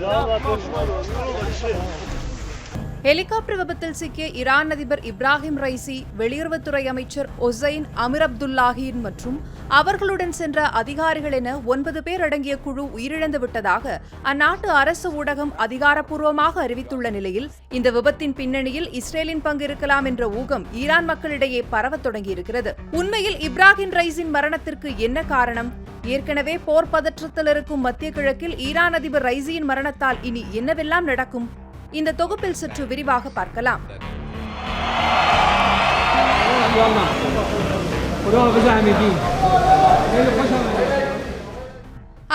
Yağla koşma. Yürü helicopter விபத்தில் சிக்கிய Iran அதிபர் இப்ராஹிம் ரைசி வெளியுறவுத்துறை அமைச்சர் ஒசைன் அமிர் அப்துல்லாஹின் மற்றும் அவர்களுடன் சென்ற அதிகாரிகள் என ஒன்பது பேர் அடங்கிய குழு உயிரிழந்து விட்டதாக அந்நாட்டு அரசு ஊடகம் அதிகாரப்பூர்வமாக அறிவித்துள்ள நிலையில் இந்த விபத்தின் பின்னணியில் இஸ்ரேலின் பங்கு இருக்கலாம் என்ற ஊகம் ஈரான் மக்களிடையே பரவத் தொடங்கியிருக்கிறது. உண்மையில் இப்ராஹிம் ரைஸின் மரணத்திற்கு என்ன காரணம்? ஏற்கனவே போர் பதற்றத்தில் இருக்கும் மத்திய கிழக்கில் ஈரான் அதிபர் ரைசியின் மரணத்தால் இனி என்னவெல்லாம் நடக்கும்? இந்த தொகுப்பில் சற்று விரிவாக பார்க்கலாம்.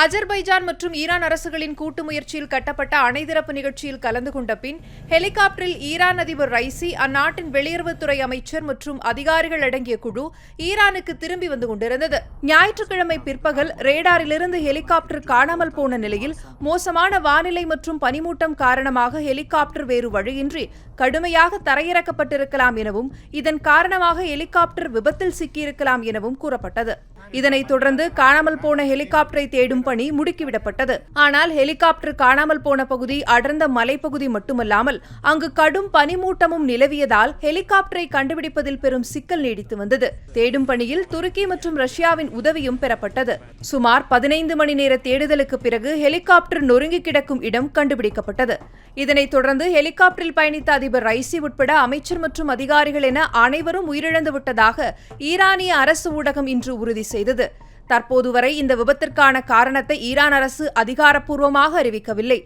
அஜர்பைஜான் மற்றும் ஈரான் அரசுகளின் கூட்டு முயற்சியில் கட்டப்பட்ட அணைதிறப்பு நிகழ்ச்சியில் கலந்து கொண்ட பின் ஹெலிகாப்டரில் ஈரான் அதிபர் ரைசி அந்நாட்டின் வெளியுறவுத்துறை அமைச்சர் மற்றும் அதிகாரிகள் அடங்கிய குழு ஈரானுக்கு திரும்பி வந்து கொண்டிருந்தது. ஞாயிற்றுக்கிழமை பிற்பகல் ரேடாரிலிருந்து ஹெலிகாப்டர் காணாமல் போன நிலையில் மோசமான வானிலை மற்றும் பனிமூட்டம் காரணமாக ஹெலிகாப்டர் வேறு வழியின்றி கடுமையாக தரையிறக்கப்பட்டிருக்கலாம் எனவும் இதன் காரணமாக ஹெலிகாப்டர் விபத்தில் சிக்கியிருக்கலாம் எனவும் கூறப்பட்டது. இதனைத் தொடர்ந்து காணாமல் போன ஹெலிகாப்டரை தேடும் பணி முடுக்கிவிடப்பட்டது. ஆனால் ஹெலிகாப்டர் காணாமல் போன பகுதி அடர்ந்த மலைப்பகுதி மட்டுமல்லாமல் அங்கு கடும் பனிமூட்டமும் நிலவியதால் ஹெலிகாப்டரை கண்டுபிடிப்பதில் பெரும் சிக்கல் நீடித்து வந்தது. தேடும் பணியில் துருக்கி மற்றும் ரஷ்யாவின் உதவியும் பெறப்பட்டது. சுமார் பதினைந்து மணி நேர தேடுதலுக்கு பிறகு ஹெலிகாப்டர் நொறுங்கி கிடக்கும் இடம் கண்டுபிடிக்கப்பட்டது. இதனைத் தொடர்ந்து ஹெலிகாப்டரில் பயணித்த அதிபர் ரைசி உட்பட அமைச்சர் மற்றும் அதிகாரிகள் என அனைவரும் உயிரிழந்து விட்டதாக ஈரானிய அரசு ஊடகம் இன்று உறுதி செய்தது. தற்போது வரை இந்த விபத்திற்கான காரணத்தை ஈரான் அரசு அதிகாரப்பூர்வமாக அறிவிக்கவில்லை.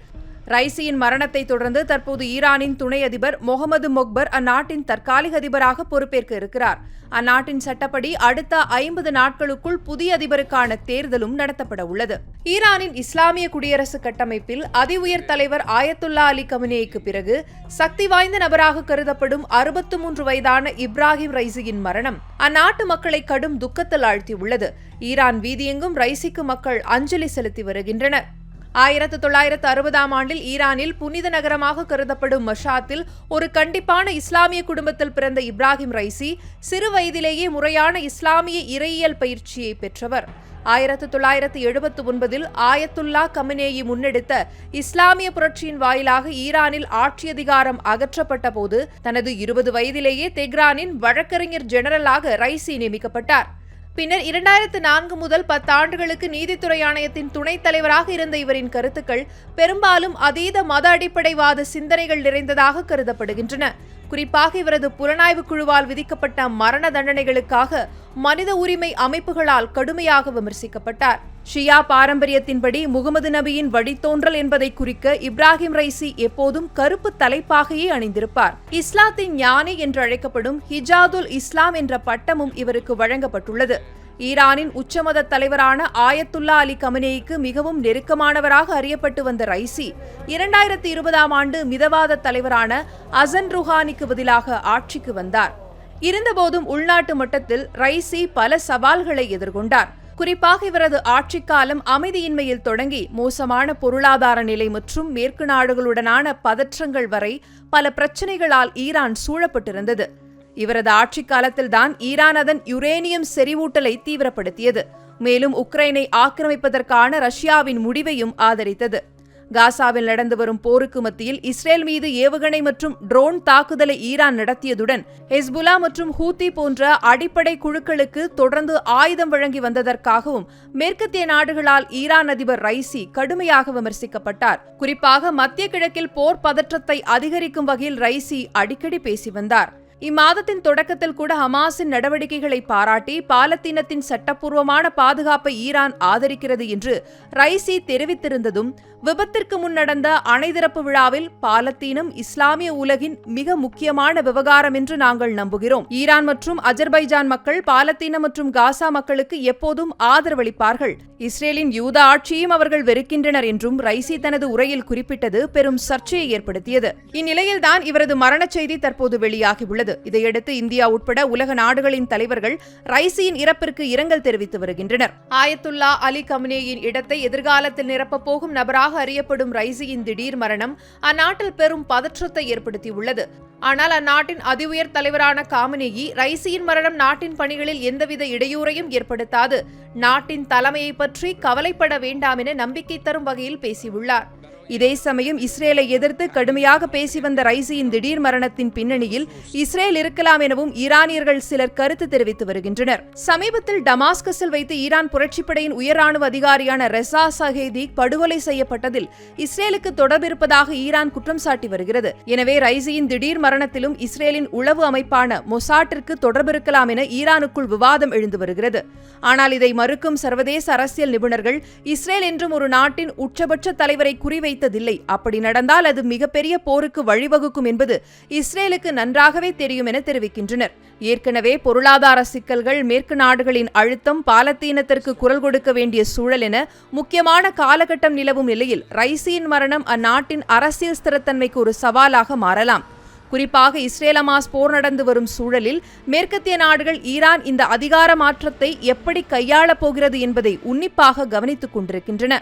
ரைசியின் மரணத்தை தொடர்ந்து தற்போது ஈரானின் துணை அதிபர் முகமது மொக்பர் அந்நாட்டின் தற்காலிக அதிபராக பொறுப்பேற்க இருக்கிறார். அந்நாட்டின் சட்டப்படி அடுத்த ஐம்பது நாட்களுக்குள் புதிய அதிபருக்கான தேர்தலும் நடத்தப்பட உள்ளது. ஈரானின் இஸ்லாமிய குடியரசு கட்டமைப்பில் அதி உயர் தலைவர் ஆயத்துல்லா அலி கமினேய்க்கு பிறகு சக்தி வாய்ந்த நபராக கருதப்படும் அறுபத்து மூன்று வயதான இப்ராஹிம் ரைசியின் மரணம் அந்நாட்டு மக்களை கடும் துக்கத்தில் ஆழ்த்தியுள்ளது. ஈரான் வீதியெங்கும் ரைசிக்கு மக்கள் அஞ்சலி செலுத்தி வருகின்றனர். ஆயிரத்து தொள்ளாயிரத்து அறுபதாம் ஆண்டில் ஈரானில் புனித நகரமாக கருதப்படும் மஷாத்தில் ஒரு கண்டிப்பான இஸ்லாமிய குடும்பத்தில் பிறந்த இப்ராஹிம் ரைசி சிறு வயதிலேயே முறையான இஸ்லாமிய இறையியல் பயிற்சியை பெற்றவர். ஆயிரத்து தொள்ளாயிரத்து எழுபத்து ஒன்பதில் ஆயத்துல்லா கமினேயி முன்னெடுத்த இஸ்லாமிய புரட்சியின் வாயிலாக ஈரானில் ஆட்சி அதிகாரம் அகற்றப்பட்ட போது தனது இருபது வயதிலேயே தெஹ்ரானின் வழக்கறிஞர் ஜெனரலாக ரைசி நியமிக்கப்பட்டார். பின்னர் இரண்டாயிரத்து நான்கு முதல் பத்தாண்டுகளுக்கு நீதித்துறை ஆணையத்தின் துணைத் தலைவராக இருந்த இவரின் கருத்துக்கள் பெரும்பாலும் அதீத மத அடிப்படைவாத சிந்தனைகள் நிறைந்ததாக கருதப்படுகின்றன. குறிப்பாக இவரது புலனாய்வு குழுவால் விதிக்கப்பட்ட மரண தண்டனைகளுக்காக மனித உரிமை அமைப்புகளால் கடுமையாக விமர்சிக்கப்பட்டார். ஷியா பாரம்பரியத்தின்படி முகமது நபியின் வழித்தோன்றல் என்பதை குறிக்க இப்ராஹிம் ரைசி எப்போதும் கருப்பு தலைப்பாகையே அணிந்திருப்பார். இஸ்லாத்தின் ஞானி என்று அழைக்கப்படும் ஹிஜாதுல் இஸ்லாம் என்ற பட்டமும் இவருக்கு வழங்கப்பட்டுள்ளது. ஈரானின் உச்சமத தலைவரான ஆயத்துல்லா அலி கமனேய்க்கு மிகவும் நெருக்கமானவராக அறியப்பட்டு வந்த ரைசி இரண்டாயிரத்தி இருபதாம் ஆண்டு மிதவாத தலைவரான அசன் ருஹானிக்கு பதிலாக ஆட்சிக்கு வந்தார். இருந்தபோதும் உள்நாட்டு மட்டத்தில் ரைசி பல சவால்களை எதிர்கொண்டார். குறிப்பாக இவரது ஆட்சிக்காலம் அமைதியின்மையில் தொடங்கி மோசமான பொருளாதார நிலை மற்றும் மேற்கு நாடுகளுடனான பதற்றங்கள் வரை பல பிரச்சினைகளால் ஈரான் சூழப்பட்டிருந்தது. இவரது ஆட்சிக் காலத்தில்தான் ஈரான் அதன் யுரேனியம் செறிவூட்டலை தீவிரப்படுத்தியது. மேலும் உக்ரைனை ஆக்கிரமிப்பதற்கான ரஷ்யாவின் முடிவையும் ஆதரித்தது. காசாவில் நடந்து வரும் போருக்கு மத்தியில் இஸ்ரேல் மீது ஏவுகணை மற்றும் ட்ரோன் தாக்குதலை ஈரான் நடத்தியதுடன் ஹெஸ்புலா மற்றும் ஹூத்தி போன்ற அடிப்படை குழுக்களுக்கு தொடர்ந்து ஆயுதம் வழங்கி வந்ததற்காகவும் மேற்கத்திய நாடுகளால் ஈரான் அதிபர் ரைசி கடுமையாக விமர்சிக்கப்பட்டார். குறிப்பாக மத்திய கிழக்கில் போர் பதற்றத்தை அதிகரிக்கும் வகையில் ரைசி அடிக்கடி பேசி வந்தார். இம்மாதத்தின் தொடக்கத்தில் கூட ஹமாஸின் நடவடிக்கைகளை பாராட்டி பாலத்தீனத்தின் சட்டப்பூர்வமான பாதுகாப்பை ஈரான் ஆதரிக்கிறது என்று ரைசி தெரிவித்திருந்ததும் விபத்திற்கு முன் நடந்த அணைதிறப்பு விழாவில் பாலத்தீனம் இஸ்லாமிய உலகின் மிக முக்கியமான விவகாரம் என்று நாங்கள் நம்புகிறோம். ஈரான் மற்றும் அஜர்பைஜான் மக்கள் பாலத்தீனம் மற்றும் காசா மக்களுக்கு எப்போதும் ஆதரவளிப்பார்கள். இஸ்ரேலின் யூத ஆட்சியும் அவர்கள் வெறுக்கின்றனர் என்றும் ரைசி தனது உரையில் குறிப்பிட்டது பெரும் சர்ச்சையை ஏற்படுத்தியது. இந்நிலையில்தான் இவரது மரணச் செய்தி தற்போது வெளியாகியுள்ளது. இதையடுத்து இந்தியா உட்பட உலக நாடுகளின் தலைவர்கள் ரைசியின் இறப்பிற்கு இரங்கல் தெரிவித்து வருகின்றனர். ஆயத்துல்லா அலி கம்னேயின் இடத்தை எதிர்காலத்தில் நிரப்பப் போகும் நபராக அறியப்படும் ரைசியின் திடீர் மரணம் அந்நாட்டில் பெரும் பதற்றத்தை ஏற்படுத்தியுள்ளது. ஆனால் அந்நாட்டின் அதி உயர் தலைவரான காமினேயி ரைசியின் மரணம் நாட்டின் பணிகளில் எந்தவித இடையூறையும் ஏற்படுத்தாது. நாட்டின் தலைமையை பற்றி கவலைப்பட வேண்டாம் என நம்பிக்கை தரும் வகையில் பேசியுள்ளார். இதே சமயம் இஸ்ரேலை எதிர்த்து கடுமையாக பேசி வந்த ரைசியின் திடீர் மரணத்தின் பின்னணியில் இஸ்ரேல் இருக்கலாம் எனவும் ஈரானியர்கள் சிலர் கருத்து தெரிவித்து வருகின்றனர். சமீபத்தில் டமாஸ்கஸில் வைத்து ஈரான் புரட்சிப்படையின் உயர் ராணுவ அதிகாரியான ரெசா சஹேதி படுகொலை செய்யப்பட்டதில் இஸ்ரேலுக்கு தொடர்பிருப்பதாக ஈரான் குற்றம் சாட்டி வருகிறது. எனவே ரைசியின் திடீர் மரணத்திலும் இஸ்ரேலின் உளவு அமைப்பான மொசாட்டிற்கு தொடர்பிருக்கலாம் என ஈரானுக்குள் விவாதம் எழுந்து வருகிறது. ஆனால் இதை மறுக்கும் சர்வதேச அரசியல் நிபுணர்கள் இஸ்ரேல் என்றும் ஒரு நாட்டின் உச்சபட்ச தலைவரை குறிவைத்ததில்லை அப்படி நடந்தால் அது மிகப்பெரிய போருக்கு வழிவகுக்கும் என்பது இஸ்ரேலுக்கு நன்றாகவே தெரியும் என தெரிவிக்கின்றனர். ஏற்கனவே பொருளாதார சிக்கல்கள் மேற்கு நாடுகளின் அழுத்தம் பாலத்தீனத்திற்கு குரல் கொடுக்க வேண்டிய சூழல் என முக்கியமான காலகட்டம் நிலவும் நிலையில் ரைசியின் மரணம் அந்நாட்டின் அரசியல் ஸ்திரத்தன்மைக்கு ஒரு சவாலாக மாறலாம். குறிப்பாக இஸ்ரேல் அமாஸ் போர் நடந்து வரும் சூழலில் மேற்கத்திய நாடுகள் ஈரான் இந்த அதிகார மாற்றத்தை எப்படி கையாளப் போகிறது என்பதை உன்னிப்பாக கவனித்துக் கொண்டிருக்கின்றன.